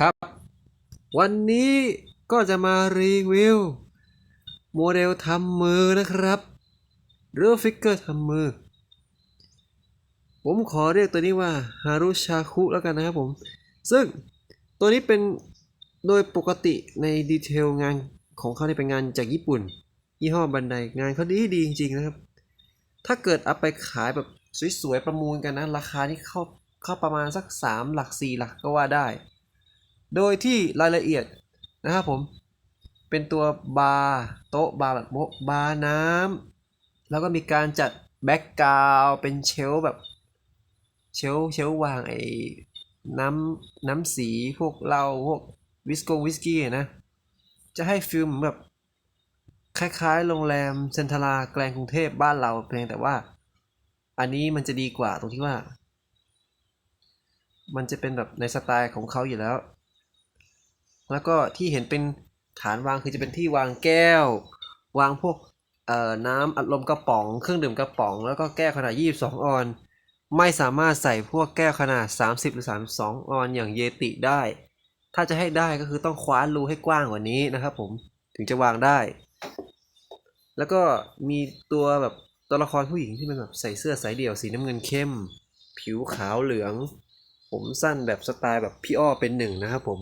ครับ วันนี้ก็จะมารีวิวโมเดลทำมือนะครับ หรือฟิกเกอร์ทำมือ ผมขอเรียกตัวนี้ว่าฮารุชาคุแล้วกันนะครับผม ซึ่งตัวนี้เป็นโดยปกติในดีเทลงานของเขาเนี่เป็นงานจากญี่ปุ่น ยี่ห้อบันไดงานเขาดีดีจริงๆนะครับ ถ้าเกิดเอาไปขายแบบสวยๆประมูลกันนะ ราคานี่เข้าเข้าประมาณสัก 3 หลัก 4 หลักก็ว่าได้ โดยที่รายละเอียดนะครับผม เป็นตัวบาร์โต๊ะบาร์แบบโบ๊ะบาร์น้ำแล้วก็มีการจัดแบ็กกราวเป็นเชลแบบเชลเชลวางไอ้น้ำน้ำสีพวกเหล้าพวกวิสกงวิสกี้นะจะให้ฟิลเหมือนแบบคล้ายๆ โรงแรมเซนทราแกลงกรุงเทพบ้านเราเพียงแต่ว่า อันนี้มันจะดีกว่าตรงที่ว่า มันจะเป็นแบบในสไตล์ของเขาอยู่แล้ว แล้วก็ที่เห็นเป็นฐานวางคือจะเป็นที่วางแก้ว วางพวกเอ่อน้ำอัดลมกระป๋อง เครื่องดื่มกระป๋อง แล้วก็แก้วขนาด 22 ออน ไม่สามารถใส่พวกแก้วขนาด 30 หรือ 32 ออนอย่างเยติได้ ถ้าจะให้ได้ก็คือต้องคว้านรูให้กว้างกว่านี้นะครับผมถึงจะวางได้ แล้วก็มีตัวแบบตัวละครผู้หญิงที่เป็นแบบใส่เสื้อสายเดี่ยวสีน้ำเงินเข้ม ผิวขาวเหลือง ผมสั้นแบบสไตล์แบบพี่อ้อเป็นหนึ่งนะครับผม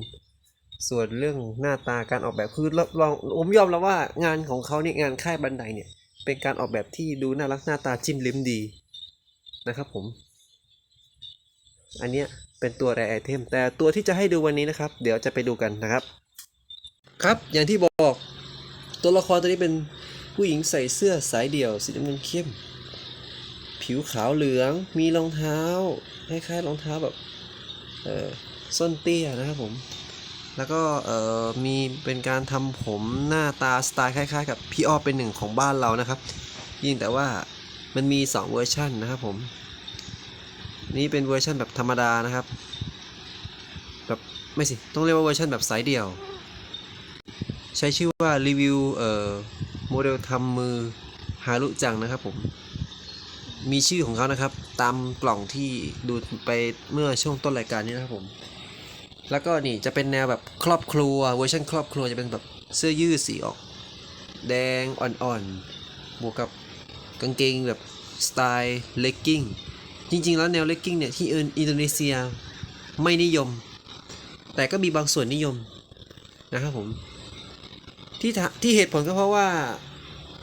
ส่วนเรื่องหน้าตาการออกแบบคือลลองผมยอมแล้วว่างานของเขาเนี่ยงานค่ายบันไดเนี่ย เป็นการออกแบบที่ดูน่ารักหน้าตาจิ้มลิ้มดีนะครับผม อันเนี้ยเป็นตัวแรไอเทม แต่ตัวที่จะให้ดูวันนี้นะครับ เดี๋ยวจะไปดูกันนะครับ ครับอย่างที่บอกตัวละครตัวนี้เป็นผู้หญิงใส่เสื้อสายเดี่ยวสีน้ำเงินเข้ม ผิวขาวเหลืองมีรองเท้าคล้ายๆรองเท้าแบบเออส้นเตี้ยนะครับผม แล้วก็เอ่อมีเป็นการทำผมหน้าตาสไตล์คล้ายๆ กับพี่อ้อเป็นหนึ่งของบ้านเรานะครับ ยิ่งแต่ว่ามันมี 2 เวอร์ชันนะครับผม นี่เป็นเวอร์ชันแบบธรรมดานะครับ แบบไม่สิ ต้องเรียกว่าเวอร์ชันแบบสายเดี่ยว ใช้ชื่อว่ารีวิวเอ่อโมเดลทำมือฮารุจังนะครับผม มีชื่อของเขานะครับ ตามกล่องที่ดูไปเมื่อช่วงต้นรายการนี้นะครับผม แล้วก็นี่จะเป็นแนวแบบครอบครัวเวอร์ชันครอบครัวจะเป็นแบบเสื้อยืดสีออก แดงอ่อนๆบวกกับกางเกงแบบสไตล์เลกกิ้งจริงๆ แล้วแนวเลกกิ้งเนี่ย ที่อินโดนีเซียไม่นิยม แต่ก็มีบางส่วนนิยมนะครับผมที่ที่เหตุผลก็เพราะว่า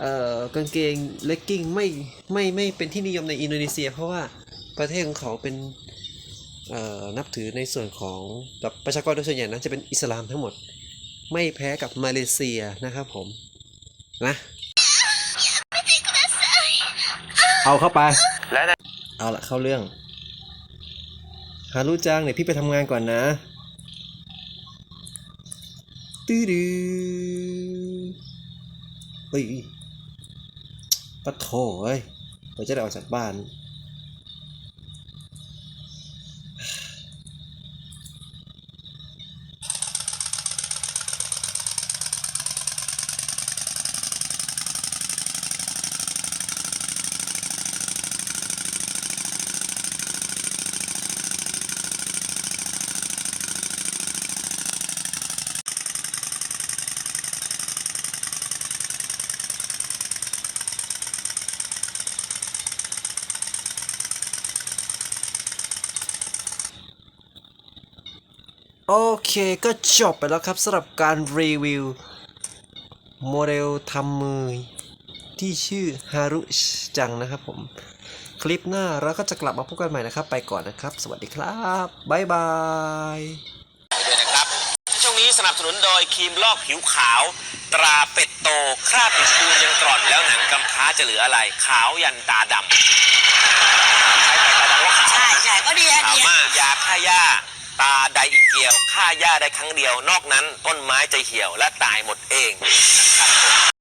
เอ่อกางเกงเลกกิ้งไม่ไม่ไม่เป็นที่นิยมในอินโดนีเซีย เพราะว่าประเทศของเขาเป็น นับถือในส่วนของแบบประชากรโดยส่วนใหญ่นะจะเป็นอิสลามทั้งหมด ไม่แพ้กับมาเลเซียนะครับผมนะเอาเข้าไปและในเอาละเข้าเรื่องฮารุจังเนี่ยพี่ไปทำงานก่อนนะตื้อดื้อเฮ้ยปะโถเอ้ยเราจะได้ออกจากบ้าน โอเคก็จบไปแล้วครับสำหรับการรีวิว โมเดลทำมือที่ชื่อฮารุจังนะครับผม คลิปหน้าเราก็จะกลับมาพบกันใหม่นะครับ ไปก่อนนะครับ สวัสดีครับบ๊ายบายด้วยนะครับ ช่วงนี้สนับสนุนโดยครีมลอกผิวขาว ตราเป็ดโต คราบผิวคูนยังกร่อนแล้วหนังกำพร้าจะเหลืออะไร ขาวยันตาดำใช้ไปตาดำก็ขาวใช่ใช่ก็ดีอะขาวดีอะมากยาฆ่าหญ้า ตาไดอีกเกียวฆ่าหญ้าได้ครั้งเดียวนอกนั้นต้นไม้จะเหี่ยวและตายหมดเองนะครับ